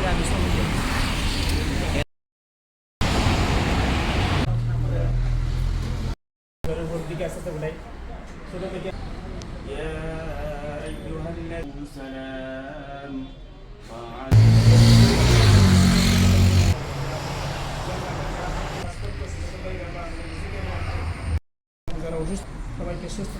tiramisu मुझे कैसे से बुलाई शुरू में क्या সবাইকে সুস্থ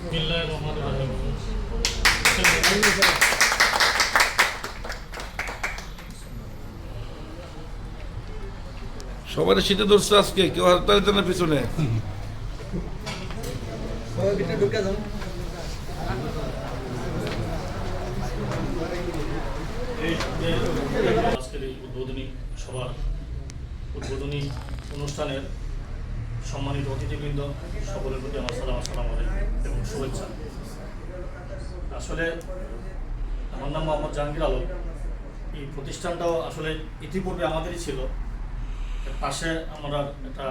সবার শীতে ধরছে আজকে, কেউ হাততালিতে না পিছনে। আজকের এই উদ্বোধনী সভার উদ্বোধনী অনুষ্ঠানের সম্মানিত অতিথিবৃন্দ, সকলের প্রতি আমার সালাম, আসসালাম এবং শুভেচ্ছা। আসলে আমার নাম মোহাম্মদ জাহাঙ্গীর আলম। এই প্রতিষ্ঠানটাও আসলে ইতিপূর্বে আমাদেরই ছিল। পাশে আমরা একটা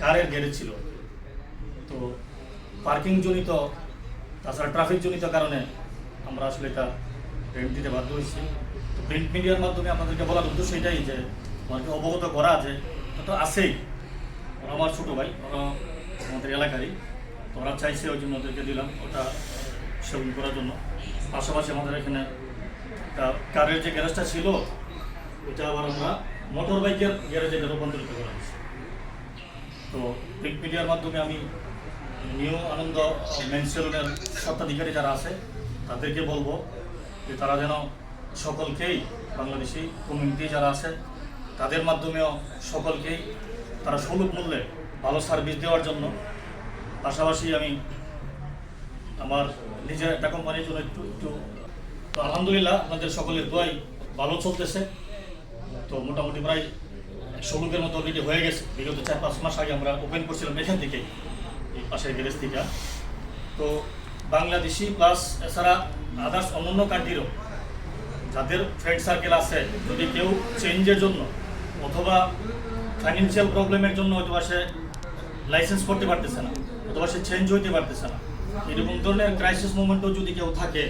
কারের গ্যারেজ ছিল। তো পার্কিং জনিত তাছাড়া ট্রাফিক জনিত কারণে আমরা আসলে এটা রেন্ট দিতে বাধ্য হয়েছি। তো প্রিন্ট মিডিয়ার মাধ্যমে আপনাদেরকে বলার উদ্দেশ্য এটাই যে আমাকে অবগত করা যে তো আছেই। আমার ছোটো ভাই, ওরা আমাদের এলাকারই। তো ওরা চাইছে ওই জন্য ওদেরকে দিলাম, ওটা সেবন করার জন্য। পাশাপাশি আমাদের এখানে কারের যে গ্যারেজটা ছিল ওটা আবার আমরা মোটর বাইকের গ্যারেজে রূপান্তরিত করা হয়েছে। তো প্রিন্ট মিডিয়ার মাধ্যমে আমি নিউ আনন্দ মেনসেলুনের স্বত্বাধিকারী যারা আছে, তাদেরকে বলব যে তারা যেন সকলকেই, বাংলাদেশি কমিউনিটি যারা আছে, তাদের মাধ্যমেও সকলকেই তারা সুলভ মূল্যে ভালো সার্ভিস দেওয়ার জন্য। পাশাপাশি আমি আমার নিজের একটা কোম্পানির জন্য একটু একটু আলহামদুলিল্লাহ আমাদের সকলের দোয়াই ভালো চলতেছে। তো মোটামুটি প্রায় ষোলোকের মতো অলরেডি হয়ে গেছে। বিগত চার পাঁচ মাস আগে আমরা ওপেন করছিলাম এখান থেকে, এই পাশের গ্যারেজ থেকে তো বাংলাদেশি প্লাস এছাড়া আদার্স অন্যান্য কান্ট্রিরও যাদের ফ্রেন্ড সার্কেল আছে, যদি কেউ চেঞ্জের জন্য অথবা ফাইন্যান্সিয়াল প্রবলেমের জন্য হয়তো বা সে লাইসেন্স করতে পারতেছে না, অথবা সে চেঞ্জ হইতে পারতেছে না, এরকম ধরনের ক্রাইসিস মোমেন্টও যদি কেউ থাকে,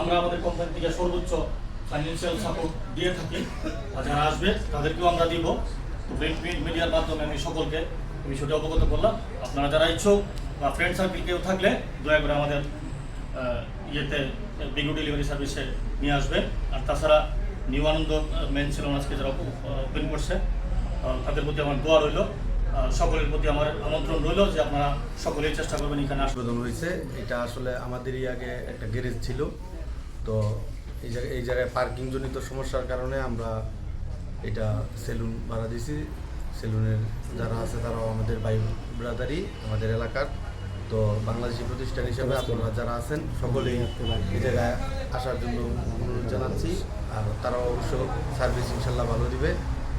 আমরা আমাদের কোম্পানি থেকে সর্বোচ্চ ফাইন্যান্সিয়াল সাপোর্ট দিয়ে থাকি যারা আসবে তাদেরকেও আমরা দিব। তো প্রিন্ট মিডিয়ার মাধ্যমে আমি সকলকে এই বিষয়টা অবগত করলাম। আপনারা যারা ইচ্ছুক বা ফ্রেন্ড সার্কেল কেউ থাকলে দয়া করে আমাদের ইয়েতে বিগু ডেলিভারি সার্ভিসে নিয়ে আসবে। আর তাছাড়া নিউ আনন্দ মেন সেলন আজকে যারা ওপেন করছে তাদের প্রতি আমার দোয়া রইল। সকলের প্রতি আমার আমন্ত্রণ রইল যে আপনারা সকলেই চেষ্টা করবেন এখানে আসবেন হয়েছে। এটা আসলে আমাদেরই আগে একটা গ্যারেজ ছিল। তো এই জায়গায় এই জায়গায় পার্কিং জনিত সমস্যার কারণে আমরা এটা সেলুন ভাড়া দিয়েছি। সেলুনের যারা আছে তারাও আমাদের ভাই ব্রাদারই আমাদের এলাকার। তো বাংলাদেশি প্রতিষ্ঠান হিসেবে আপনারা যারা আছেন সকলেই এই জায়গায় আসার জন্য অনুরোধ জানাচ্ছি। আর তারাও অবশ্য সার্ভিস ইনশাল্লাহ ভালো দিবে।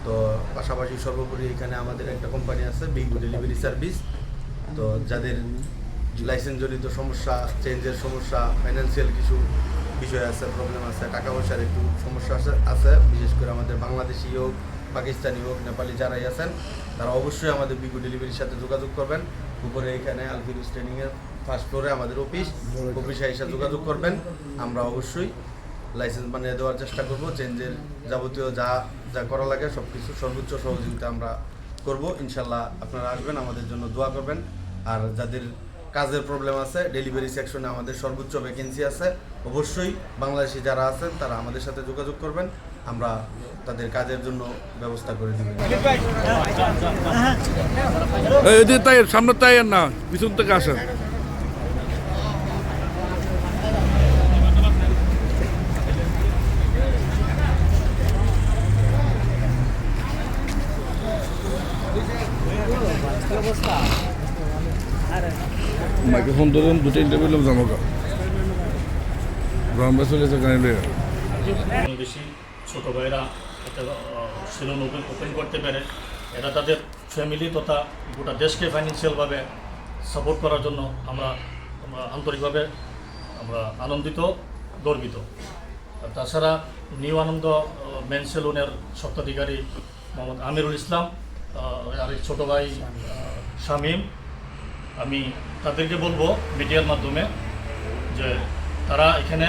তো পাশাপাশি সর্বোপরি এখানে আমাদের একটা কোম্পানি আছে বিগু ডেলিভারি সার্ভিস তো যাদের লাইসেন্স জনিত সমস্যা চেঞ্জের সমস্যা ফাইন্যান্সিয়াল কিছু বিষয় আছে প্রবলেম আছে, টাকা পয়সার একটু সমস্যা আছে আছে, বিশেষ করে আমাদের বাংলাদেশি হোক, পাকিস্তানি হোক, নেপালি যারাই আছেন, তারা অবশ্যই আমাদের বিগু ডেলিভারির সাথে যোগাযোগ করবেন। উপরে এখানে আলফিরুস ট্রেনিংয়ের ফার্স্ট ফ্লোরে আমাদের অফিস অফিসে এসে যোগাযোগ করবেন। আমরা অবশ্যই লাইসেন্স বানিয়ে দেওয়ার চেষ্টা করব চেঞ্জের যাবতীয় যা যা করা লাগে সব কিছু সর্বোচ্চ সহযোগিতা আমরা করব। ইনশাল্লাহ আপনারা আসবেন, আমাদের জন্য দোয়া করবেন। আর যাদের কাজের প্রবলেম আছে ডেলিভারি সেকশনে আমাদের সর্বোচ্চ ভ্যাকেন্সি আছে। অবশ্যই বাংলাদেশি যারা আছেন তারা আমাদের সাথে যোগাযোগ করবেন। আমরা তাদের কাজের জন্য ব্যবস্থা করে দেবেন এই তাই সামনে তাই আর না পিছন থেকে আসেন। মাইক্রোফোন ধরুন, দুটো ইন্টারভিউ জানো কা ব্রাহ্মণ চলে গেছে গাড়ি বেশি ছোটো ভাইরা একটা সেলুন ওপেন ওপেন করতে পারে। এরা তাদের ফ্যামিলি তথা গোটা দেশকে ফাইন্যান্সিয়ালভাবে সাপোর্ট করার জন্য আমরা আমরা আন্তরিকভাবে আমরা আনন্দিত, গর্বিত। তাছাড়া নিউ আনন্দ মেন সেলুনের স্বত্বাধিকারী মোহাম্মদ আমিরুল ইসলাম আর ছোটো ভাই শামীম। আমি তাদেরকে বলব মিডিয়ার মাধ্যমে যে তারা এখানে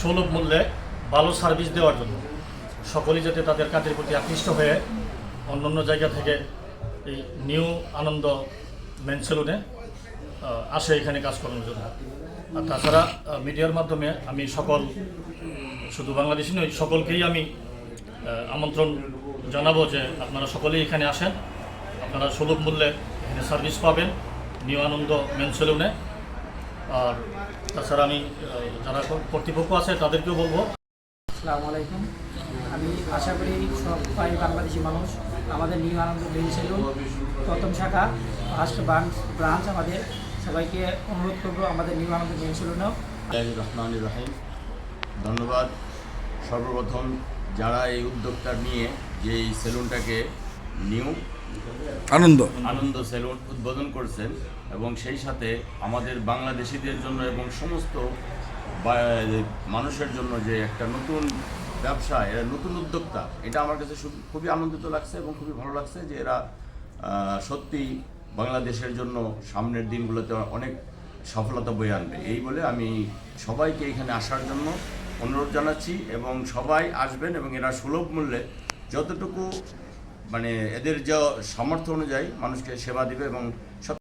সুলভ মূল্যে ভালো সার্ভিস দেওয়ার জন্য সকলেই যাতে তাদের কাজের প্রতি আকৃষ্ট হয়ে অন্য অন্য জায়গা থেকে এই নিউ আনন্দ মেন সেলুনে আসে এখানে কাজ করানোর জন্য। আর তাছাড়া মিডিয়ার মাধ্যমে আমি সকল, শুধু বাংলাদেশি নই, সকলকেই আমি আমন্ত্রণ জানাব যে আপনারা সকলেই এখানে আসেন, আপনারা সুলভ মূল্যে এখানে সার্ভিস পাবেন। নিউ আনন্দ মেন সেলুনে আর তাছাড়া আমি যারা কর্তৃপক্ষ আছে তাদেরকেও বলব। আসসালামু আলাইকুম। আমি আশা করি সবাই বাংলাদেশি মানুষ। আমাদের নিউ আনন্দ গ্রিন সেলুন প্রথম শাখা ফার্স্ট ব্রাঞ্চ ব্রাঞ্চ আমাদের। সবাইকে অনুরোধ করব আমাদের নিউ আনন্দ গ্রিন সেলুনেও রহমান রহিম। ধন্যবাদ সর্বপ্রথম যারা এই উদ্যোগটা নিয়ে যে এই সেলুনটাকে নিউ আনন্দ। আনন্দ, সেলুন উদ্বোধন করছেন এবং সেই সাথে আমাদের বাংলাদেশিদের জন্য এবং সমস্ত মানুষের জন্য যে একটা নতুন ব্যবসা, এরা নতুন উদ্যোক্তা, এটা আমার কাছে খুবই আনন্দিত লাগছে এবং খুবই ভালো লাগছে যে এরা সত্যি বাংলাদেশের জন্য সামনের দিনগুলোতে অনেক সফলতা বয়ে আনবে। এই বলে আমি সবাইকে এখানে আসার জন্য অনুরোধ জানাচ্ছি এবং সবাই আসবেন এবং এরা সুলভ মূল্যে যতটুকু মানে এদের যা সামর্থ্য অনুযায়ী মানুষকে সেবা দিবে এবং